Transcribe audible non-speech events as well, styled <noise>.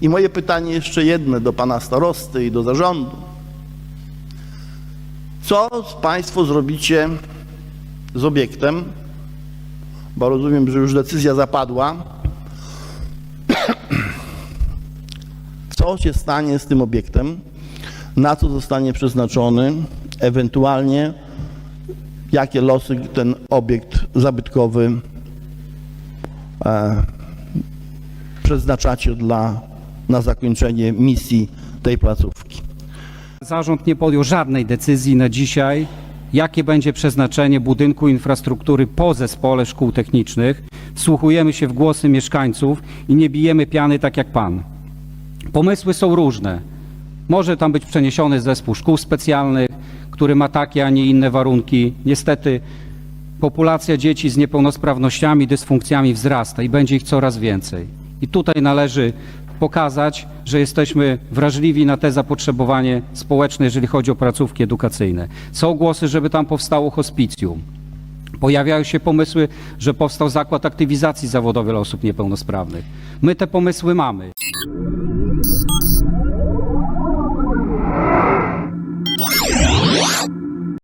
I moje pytanie jeszcze jedno do pana starosty i do zarządu. Co państwo zrobicie z obiektem? Bo rozumiem, że już decyzja zapadła. <clears throat> Co się stanie z tym obiektem? Na co zostanie przeznaczony? Ewentualnie jakie losy ten obiekt zabytkowy e, przeznaczacie dla, na zakończenie misji tej placówki? Zarząd nie podjął żadnej decyzji na dzisiaj, jakie będzie przeznaczenie budynku infrastruktury po zespole szkół technicznych. Wsłuchujemy się w głosy mieszkańców i nie bijemy piany tak jak pan. Pomysły są różne. Może tam być przeniesiony zespół szkół specjalnych, który ma takie, a nie inne warunki. Niestety populacja dzieci z niepełnosprawnościami, dysfunkcjami wzrasta i będzie ich coraz więcej. I tutaj należy pokazać, że jesteśmy wrażliwi na te zapotrzebowanie społeczne, jeżeli chodzi o placówki edukacyjne. Są głosy, żeby tam powstało hospicjum. Pojawiają się pomysły, że powstał zakład aktywizacji zawodowej dla osób niepełnosprawnych. My te pomysły mamy.